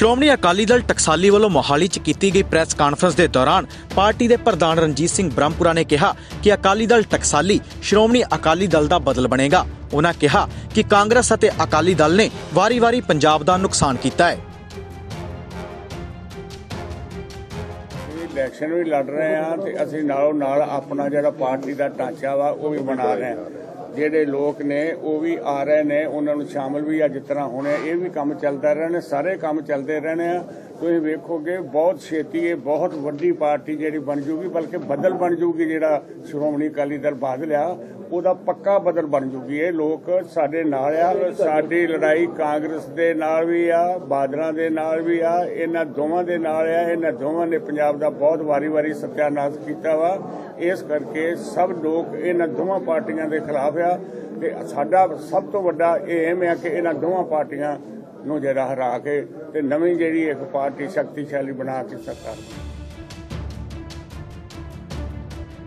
ਸ਼੍ਰੋਮਣੀ ਅਕਾਲੀ ਦਲ ਟਕਸਾਲੀ ਵੱਲੋਂ ਮੋਹਾਲੀ 'ਚ ਕੀਤੀ ਗਈ ਪ੍ਰੈਸ ਕਾਨਫਰੰਸ ਦੇ ਦੌਰਾਨ ਪਾਰਟੀ ਦੇ ਪ੍ਰਧਾਨ ਰਣਜੀਤ ਸਿੰਘ ਬ੍ਰਹਮਪੁਰਾ ਨੇ ਕਿਹਾ ਕਿ ਅਕਾਲੀ ਦਲ ਟਕਸਾਲੀ ਸ਼੍ਰੋਮਣੀ ਅਕਾਲੀ ਦਲ ਦਾ ਬਦਲ ਬਣੇਗਾ। ਉਹਨਾਂ ਕਿਹਾ ਕਿ ਕਾਂਗਰਸ ਅਤੇ ਅਕਾਲੀ ਦਲ ਨੇ ਵਾਰੀ-ਵਾਰੀ ਪੰਜਾਬ ਦਾ ਨੁਕਸਾਨ ਕੀਤਾ ਹੈ। ਇਲੈਕਸ਼ਨ ਵੀ ਲੜ ਰਹੇ ਆ ਤੇ ਅਸੀਂ ਨਾਲੋਂ ਨਾਲ ਆਪਣਾ ਜਿਹੜਾ ਪਾਰਟੀ ਦਾ ਢਾਂਚਾ ਵਾ, ਉਹ ਵੀ ਬਣਾ ਰਹੇ ਆ ਜਿਹੜੇ ਲੋਕ ਨੇ, ਉਹ ਵੀ ਆ ਰਹੇ ਨੇ, ਉਹਨਾਂ ਨੂੰ ਸ਼ਾਮਲ ਵੀ ਅੱਜ ਤਰ੍ਹਾਂ ਹੋਣੇ ਇਹ ਵੀ ਕੰਮ ਚੱਲਦਾ ਰਹਿਣੇ, ਸਾਰੇ ਕੰਮ ਚੱਲਦੇ ਰਹਿਣੇ ਆ। ਤੁਸੀਂ ਵੇਖੋਗੇ, ਬਹੁਤ ਛੇਤੀ ਇਹ ਬਹੁਤ ਵੱਡੀ ਪਾਰਟੀ ਜਿਹੜੀ ਬਣ ਜੂਗੀ, ਬਲਕਿ ਬਦਲ ਬਣ ਜੂਗੀ ਜਿਹੜਾ ਸ਼੍ਰੋਮਣੀ ਅਕਾਲੀ ਦਲ ਬਾਦਲ ਆ ਉਹਦਾ ਪੱਕਾ ਬਦਲ ਬਣ ਜੂਗੀ। ਇਹ ਲੋਕ ਸਾਡੇ ਨਾਲ ਆ, ਸਾਡੀ ਲੜਾਈ ਕਾਂਗਰਸ ਦੇ ਨਾਲ ਵੀ ਆ, ਬਾਦਲਾਂ ਦੇ ਨਾਲ ਵੀ ਆ, ਇਹਨਾਂ ਦੋਵਾਂ ਦੇ ਨਾਲ ਆ, ਇਹਨਾਂ ਦੋਵਾਂ ਨੇ ਪੰਜਾਬ ਦਾ ਬਹੁਤ ਵਾਰੀ-ਵਾਰੀ ਸਤਿਆਨਾਸ਼ ਕੀਤਾ ਵਾ। ਇਸ ਕਰਕੇ ਸਭ ਲੋਕ ਇਹਨਾਂ ਦੋਵਾਂ ਪਾਰਟੀਆਂ ਦੇ ਖਿਲਾਫ ਆ। ਤੇ ਸਾਡਾ ਸਭ ਤੋਂ ਵੱਡਾ ਇਹ ਏਮ ਆ ਕਿ ਇਹਨਾਂ ਦੋਵਾਂ ਪਾਰਟੀਆਂ ਨੂੰ ਜਿਹੜਾ ਹਰਾ ਕੇ ਤੇ ਨਵੀਂ ਜਿਹੜੀ ਇੱਕ ਪਾਰਟੀ ਸ਼ਕਤੀਸ਼ਾਲੀ ਬਣਾ ਕੇ ਸਰਕਾਰ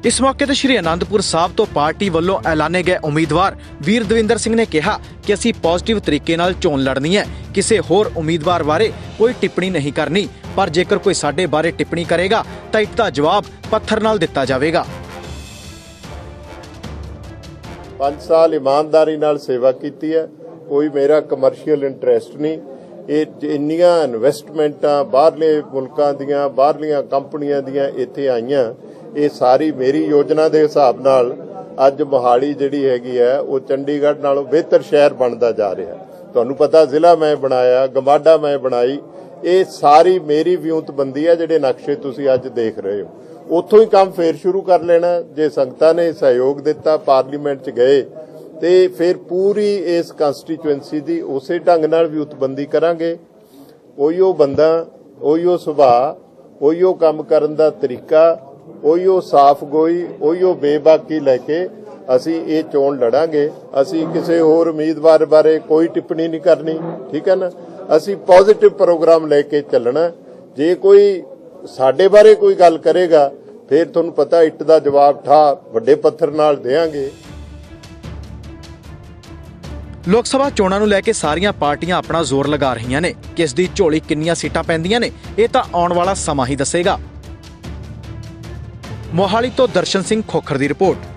ਇਸ ਮੌਕੇ ਤੇ ਸ਼੍ਰੀ ਅਨੰਦਪੁਰ ਸਾਹਿਬ ਤੋਂ ਪਾਰਟੀ ਵੱਲੋਂ ਐਲਾਨੇ ਗਏ ਉਮੀਦਵਾਰ ਵੀਰ ਦਵਿੰਦਰ ਸਿੰਘ ਨੇ ਕਿਹਾ ਕਿ ਅਸੀਂ ਪੋਜ਼ਿਟਿਵ ਤਰੀਕੇ ਨਾਲ ਚੋਣ ਲੜਨੀ ਹੈ। ਕਿਸੇ ਹੋਰ ਉਮੀਦਵਾਰ ਬਾਰੇ ਕੋਈ ਟਿੱਪਣੀ ਨਹੀਂ ਕਰਨੀ, ਪਰ ਜੇਕਰ ਕੋਈ ਸਾਡੇ ਬਾਰੇ ਟਿੱਪਣੀ ਕਰੇਗਾ, ਤਾਂ ਇਸ ਦਾ ਜਵਾਬ ਪੱਥਰ ਨਾਲ ਦਿੱਤਾ ਜਾਵੇਗਾ। 5 ਸਾਲ ਇਮਾਨਦਾਰੀ ਨਾਲ ਸੇਵਾ ਕੀਤੀ ਹੈ। ਕੋਈ ਮੇਰਾ ਕਮਰਸ਼ੀਅਲ ਇੰਟਰਸਟ ਨਹੀਂ। ਇਹ ਇੰਨੀਆਂ ਇਨਵੈਸਟਮੈਂਟਾਂ ਬਾਹਰਲੇ ਮੁਲਕਾਂ ਦੀਆਂ, ਬਾਹਰਲੀਆਂ ਕੰਪਨੀਆਂ ਦੀਆਂ ਇੱਥੇ ਆਈਆਂ। ਇਹ ਸਾਰੀ ਮੇਰੀ ਯੋਜਨਾ ਦੇ ਹਿਸਾਬ ਨਾਲ ਅੱਜ ਮੋਹਾਲੀ ਜਿਹੜੀ ਹੈਗੀ ਹੈ, ਉਹ ਚੰਡੀਗੜ੍ਹ ਨਾਲੋਂ ਬਿਹਤਰ ਸ਼ਹਿਰ ਬਣਦਾ ਜਾ ਰਿਹਾ। ਤੁਹਾਨੂੰ ਪਤਾ ਜ਼ਿਲ੍ਹਾ ਮੈਂ ਬਣਾਇਆ ਗਮਾਡਾ ਮੈਂ ਬਣਾਈ, ਇਹ ਸਾਰੀ ਮੇਰੀ ਵਿਉਂਤਬੰਦੀ ਹੈ ਜਿਹੜੇ ਨਕਸ਼ੇ ਤੁਸੀਂ ਅੱਜ ਦੇਖ ਰਹੇ ਹੋ। ਉੱਥੋਂ ਹੀ ਕੰਮ ਫੇਰ ਸ਼ੁਰੂ ਕਰ ਲੈਣਾ, ਜੇ ਸੰਗਤਾਂ ਨੇ ਸਹਿਯੋਗ ਦਿੱਤਾ, ਪਾਰਲੀਮੈਂਟ 'ਚ ਗਏ, ਤੇ ਫਿਰ ਪੂਰੀ ਇਸ ਕਨਸਟੀਚੁਐਂਸੀ ਦੀ ਉਸੇ ਢੰਗ ਨਾਲ ਵਿਉਂਤਬੰਦੀ ਕਰਾਂਗੇ। ਉਹੀਓ ਬੰਦਾ ਉਹੀਓ ਸੁਭਾਅ ਉਹੀਓ ਕੰਮ ਕਰਨ ਦਾ ਤਰੀਕਾ ਉਹੀਓ ਸਾਫ਼ ਗੋਈ, ਉਹੀਓ ਬੇਬਾਕੀ ਲੈ ਕੇ ਅਸੀਂ ਇਹ ਚੋਣ ਲੜਾਂਗੇ। ਅਸੀਂ ਕਿਸੇ ਹੋਰ ਉਮੀਦਵਾਰ ਬਾਰੇ ਕੋਈ ਟਿੱਪਣੀ ਨਹੀਂ ਕਰਨੀ, ਠੀਕ ਹੈ ਨਾ? ਅਸੀਂ ਪੋਜ਼ਿਟਿਵ ਪ੍ਰੋਗਰਾਮ ਲੈ ਕੇ ਚੱਲਣਾ ਜੇ ਕੋਈ ਸਾਡੇ ਬਾਰੇ ਕੋਈ ਗੱਲ ਕਰੇਗਾ, ਫਿਰ ਤੁਹਾਨੂੰ ਪਤਾ ਇੱਟ ਦਾ ਜਵਾਬ ਠਾ ਵੱਡੇ ਪੱਥਰ ਨਾਲ ਦੇਾਂਗੇ ਲੋਕ ਸਭਾ ਚੋਣਾਂ ਨੂੰ ਲੈ ਕੇ ਸਾਰੀਆਂ ਪਾਰਟੀਆਂ ਆਪਣਾ ਜ਼ੋਰ ਲਗਾ ਰਹੀਆਂ ਨੇ। ਕਿਸ ਦੀ ਝੋਲੀ ਕਿੰਨੀਆਂ ਸੀਟਾਂ ਪੈਂਦੀਆਂ ਨੇ, ਇਹ ਤਾਂ ਆਉਣ ਵਾਲਾ ਸਮਾਂ ਹੀ ਦੱਸੇਗਾ। ਮੋਹਾਲੀ ਤੋਂ ਦਰਸ਼ਨ ਸਿੰਘ ਖੋਖਰ ਦੀ ਰਿਪੋਰਟ।